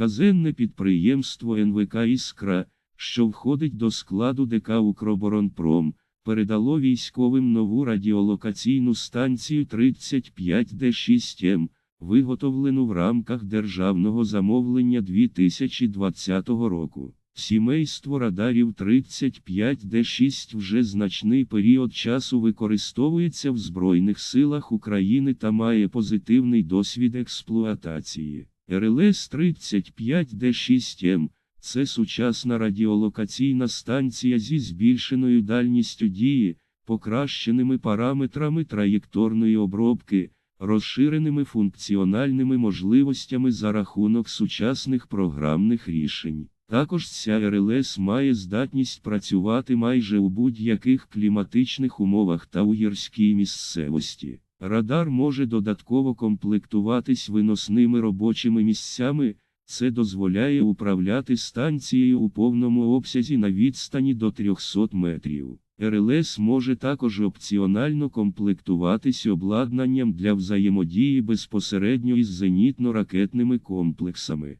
Казенне підприємство НВК Іскра, що входить до складу ДК Укроборонпром, передало військовим нову радіолокаційну станцію 35Д6М, виготовлену в рамках державного замовлення 2020 року. Сімейство радарів 35Д6 вже значний період часу використовується в Збройних силах України та має позитивний досвід експлуатації. РЛС 35Д6М це сучасна радіолокаційна станція зі збільшеною дальністю дії, покращеними параметрами траєкторної обробки, розширеними функціональними можливостями за рахунок сучасних програмних рішень. Також ця РЛС має здатність працювати майже у будь-яких кліматичних умовах та у гірській місцевості. Радар може додатково комплектуватись виносними робочими місцями, це дозволяє управляти станцією у повному обсязі на відстані до 300 метрів. РЛС може також опціонально комплектуватись обладнанням для взаємодії безпосередньо із зенітно-ракетними комплексами.